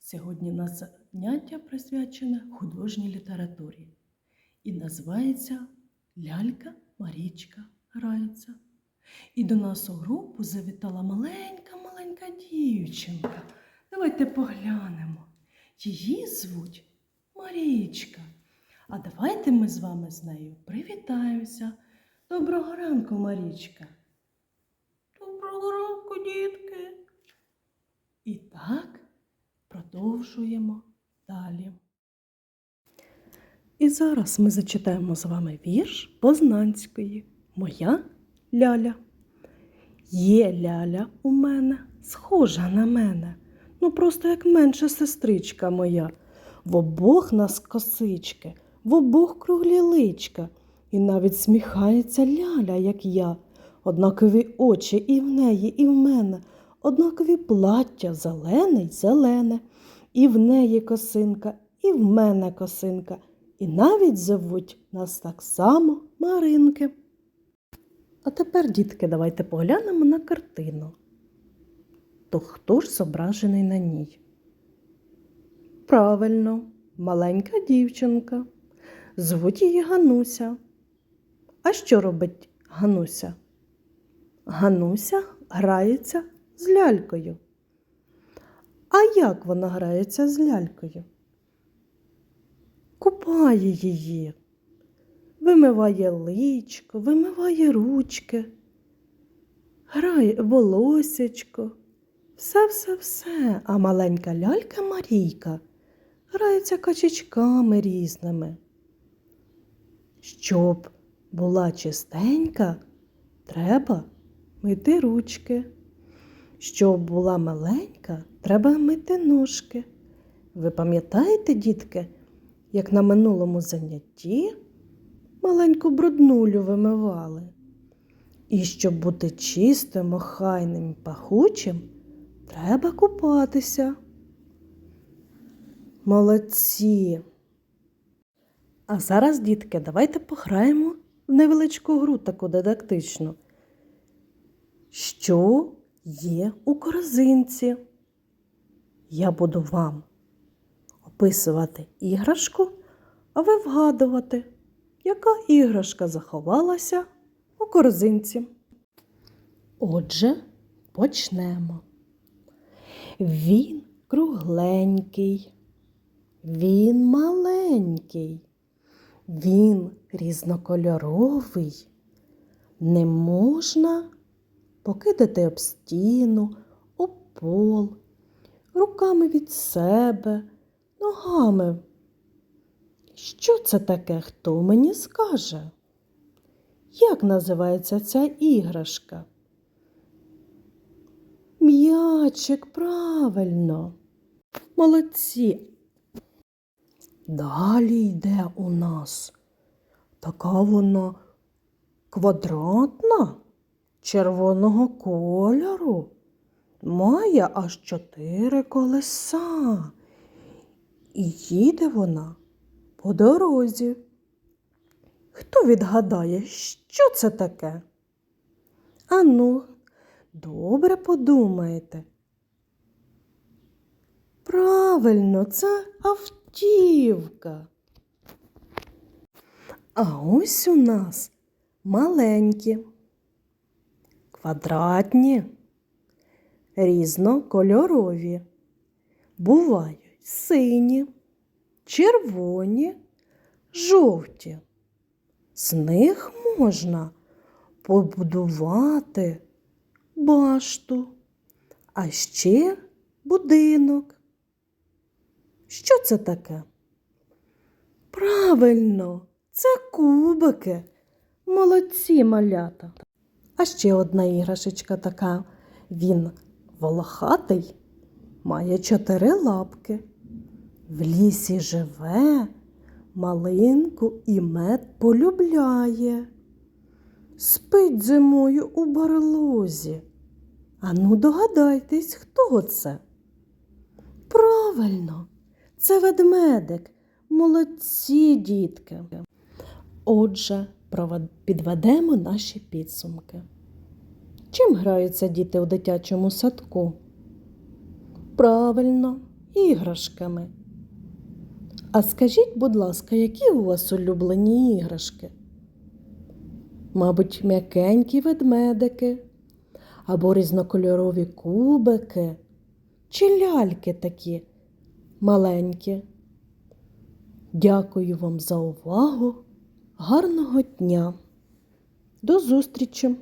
Сьогодні на заняття присвячене художній літературі і називається Лялька Марічка граються. І до нас у групу завітала маленька-маленька дівчинка. Давайте поглянемо. Її звуть Марічка. А давайте ми з вами з нею привітаємося. Доброго ранку, Марічка. Доброго ранку, дітки. І так продовжуємо далі. І зараз ми зачитаємо з вами вірш Познанської Моя ляля. Є ляля у мене, схожа на мене, ну просто як менша сестричка моя. В обох нас косички, в обох круглі личка, і навіть сміхається ляля, як я. Однакові очі і в неї, і в мене, однакові плаття зелене й зелене, і в неї косинка, і в мене косинка, і навіть зовуть нас так само Маринки. А тепер, дітки, давайте поглянемо на картину. То хто ж зображений на ній? Правильно, маленька дівчинка. Звуть її Гануся. А що робить Гануся? Гануся грається з лялькою. А як вона грається з лялькою? Купає її, вимиває личко, вимиває ручки, грає волосечко, все-все-все. А маленька лялька Марійка грається качечками різними. Щоб була чистенька, треба мити ручки. Щоб була маленька, треба мити ножки. Ви пам'ятаєте, дітки, як на минулому занятті маленьку бруднулю вимивали? І щоб бути чистим, охайним і пахучим, треба купатися. Молодці! А зараз, дітки, давайте пограємо в невеличку гру таку дидактичну. Що є у корзинці? Я буду вам описувати іграшку, а ви вгадувати, яка іграшка заховалася у корзинці. Отже, почнемо. Він кругленький, він маленький, він різнокольоровий. Не можна покидати об стіну, об пол, руками від себе, ногами. Що це таке, хто мені скаже? Як називається ця іграшка? М'ячик, правильно. Молодці. Далі йде у нас. Така вона квадратна, червоного кольору. Має аж чотири колеса. І їде вона по дорозі. Хто відгадає, що це таке? Ану, добре подумайте. Правильно, це автівка. А ось у нас маленькі, квадратні, різнокольорові. Бувають сині, червоні, жовті. З них можна побудувати башту, а ще будинок. Що це таке? Правильно, це кубики. Молодці малята. А ще одна іграшечка така. Він волохатий, має чотири лапки. В лісі живе, малинку і мед полюбляє. Спить зимою у барлозі. Ану, догадайтесь, хто це? Правильно, це ведмедик. Молодці, дітки. Отже, підведемо наші підсумки. Чим граються діти у дитячому садку? Правильно, іграшками. А скажіть, будь ласка, які у вас улюблені іграшки? Мабуть, м'якенькі ведмедики, або різнокольорові кубики, чи ляльки такі маленькі. Дякую вам за увагу. Гарного дня. До зустрічі!